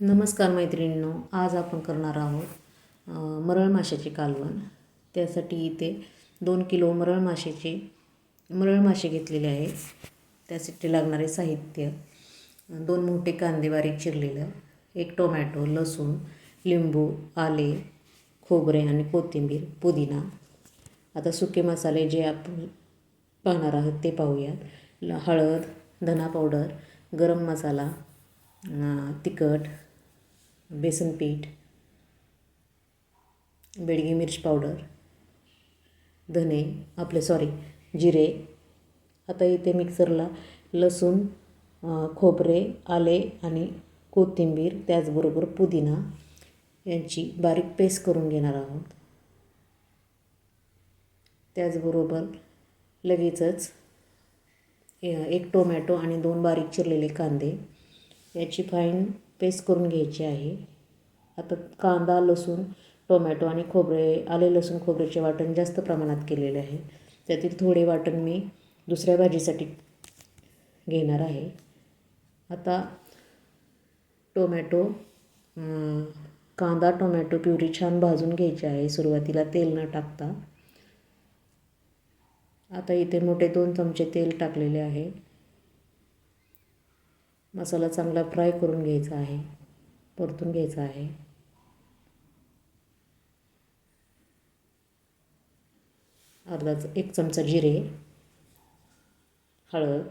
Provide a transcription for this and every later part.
नमस्कार मैत्रिणींनो आज आपण करणार आहोत मरळ माशाची कालवण. त्यासाठी इथे दोन किलो मरळ माशाचे मरळ मासे घेतलेले आहे त्यासाठी लागणारे साहित्य दोन मोठे कांदे बारीक चिरलेलं एक टोमॅटो लसूण लिंबू आले खोबरे आणि कोथिंबीर पुदिना. आता सुके मसाले जे आपण पाहणार आहोत ते पाहूयात. हळद धना पावडर गरम मसाला तिखट बेसन पीठ बेडगी मिरची पावडर धने आपले सॉरी जिरे. आता इथे मिक्सरला लसूण खोबरे आले आणि कोथिंबीर त्याचबरोबर पुदिना यांची बारीक पेस्ट करून घेणार आहोत. त्याचबरोबर लगेचच ए- एक टोमॅटो आणि दोन बारीक चिरलेले कांदे. याची फाईन पेस्ट करून घ्यायची आहे. आता कांदा लसूण टोमॅटो आणि खोबरे आले लसूण खोबऱ्याचे वाटण जास्त प्रमाणात केलेले आहे. त्यातील थोडे वाटण मी दुसऱ्या भाजीसाठी घेणार आहे. आता टोमॅटो कांदा टोमॅटो प्युरी छान भाजून घ्यायची आहे. सुरुवातीला तेल न टाकता. आता इथे मोठे दोन चमचे तेल टाकलेले आहे. मसाला चांगला फ्राय करून घ्यायचा आहे. परतून घ्यायचा आहे. अर्धा एक चमचा जिरे हळद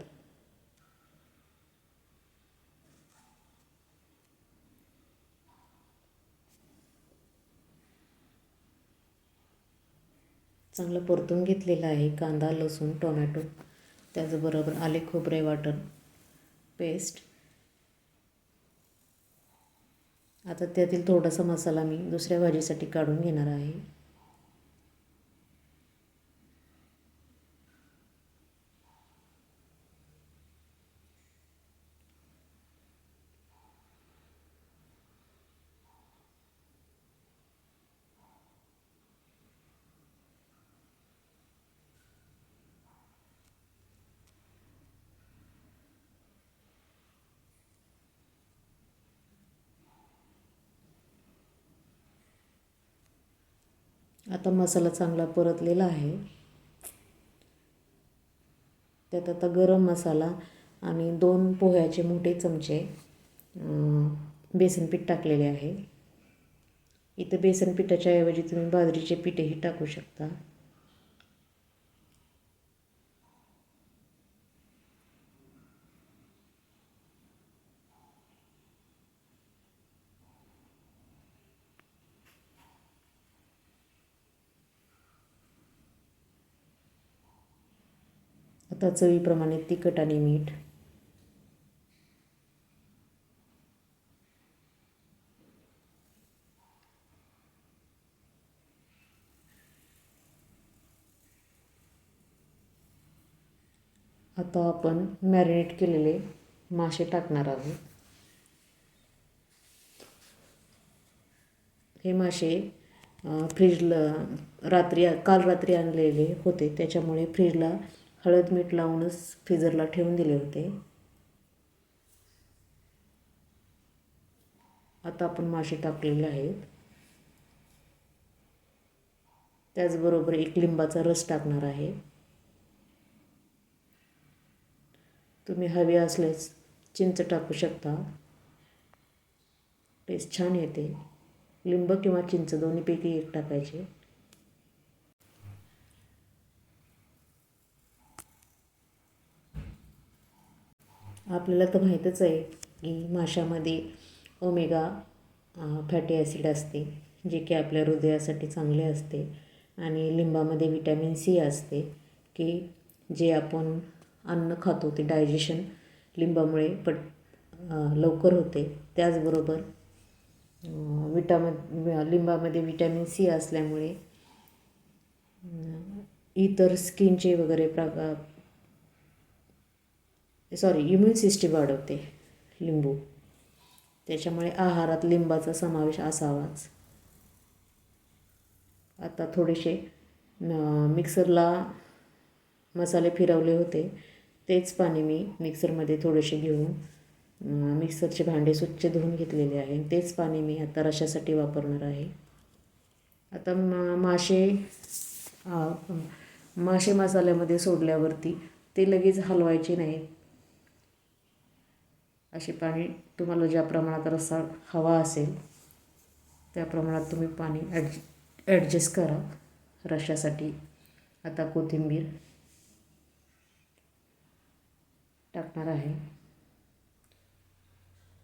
चांगलं परतून घेतलेलं आहे. कांदा लसूण टोमॅटो त्याचबरोबर आले खोबरे वाटण पेस्ट आता त्यातील थोडासा मसाला मी दुसऱ्या भाजीसाठी काढून घेणार आहे. आता मसाला चांगला परतलेला आहे. त्यात आता गरम मसाला आणि दोन पोह्याचे मोठे चमचे बेसनपीठ टाकलेले आहे. इथं बेसन पिठाच्या ऐवजी तुम्ही बाजरीचे पीठही टाकू शकता. आता चवीप्रमाणे तिखट आणि मीठ. आता आपण मॅरिनेट केलेले मासे टाकणार आहोत. हे मासे फ्रीजला रात्री काल रात्री आणलेले होते. त्याच्यामुळे फ्रीजला हळद मीठ लावूनच फ्रीजरला ठेवून दिले होते. आता आपण मासे टाकलेले आहेत. त्याचबरोबर एक लिंबाचा रस टाकणार आहे. तुम्ही हवे असल्यास चिंच टाकू शकता. टेस्ट छान येते. लिंब किंवा चिंच दोन्हीपैकी एक टाकायचे. आपल्याला तर माहीतच आहे की माशामध्ये ओमेगा फॅटी ॲसिड असते जे की आपल्या हृदयासाठी चांगले असते. आणि लिंबामध्ये विटॅमिन सी असते की जे आपण अन्न खातो ते डायजेशन लिंबामुळे पट लवकर होते. त्याचबरोबर विटाम लिंबामध्ये विटॅमिन सी असल्यामुळे इतर स्किनचे वगैरे प्रकार सॉरी इम्युन सिस्टीम वाढवते लिंबू. त्याच्यामुळे आहारात लिंबाचा समावेश असावाच. आता थोडेसे मिक्सरला मसाले फिरवले होते. तेच पाणी मी मिक्सरमध्ये थोडेसे घेऊन मिक्सरचे भांडे स्वच्छ धुवून घेतलेले आहे. तेच पाणी मी आता रशासाठी वापरणार आहे. आता मा मासे मासे मसाल्यामध्ये सोडल्यावरती ते लगेच हलवायचे नाहीत. अशी पाणी तुम्हाला ज्या प्रमाणात रस्सा हवा असेल त्या प्रमाणात तुम्ही पाणी ॲड ॲडजस्ट करा. रशासाठी आता कोथिंबीर टाकणार आहे.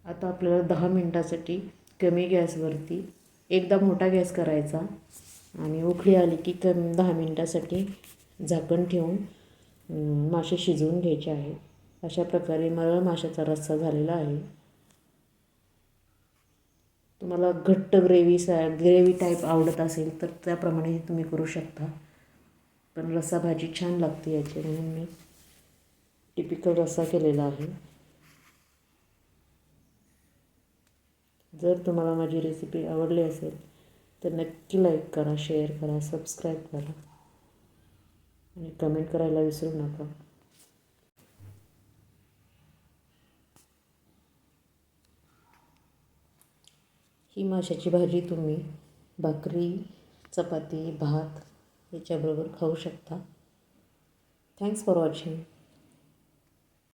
आता आपल्याला दहा मिनटासाठी कमी गॅसवरती एकदा मोठा गॅस करायचा आणि उकळी आली की कमी दहा मिनटासाठी झाकण ठेवून मासे शिजवून घ्यायचे आहे अशा प्रकारे मरळ माशाचा रस्सा झालेला आहे. तुम्हाला घट्ट ग्रेव्ही सा ग्रेव्ही टाईप आवडत असेल तर त्याप्रमाणे तुम्ही करू शकता. पण रस्सा भाजी छान लागते याची म्हणून मी टिपिकल रस्सा केलेला आहे. जर तुम्हाला माझी रेसिपी आवडली असेल तर नक्की लाईक करा शेअर करा सबस्क्राईब करा. आणि कमेंट करायला विसरू नका. ही माशाची भाजी तुम्ही भाकरी चपाती भात याच्याबरोबर खाऊ शकता. Thanks for watching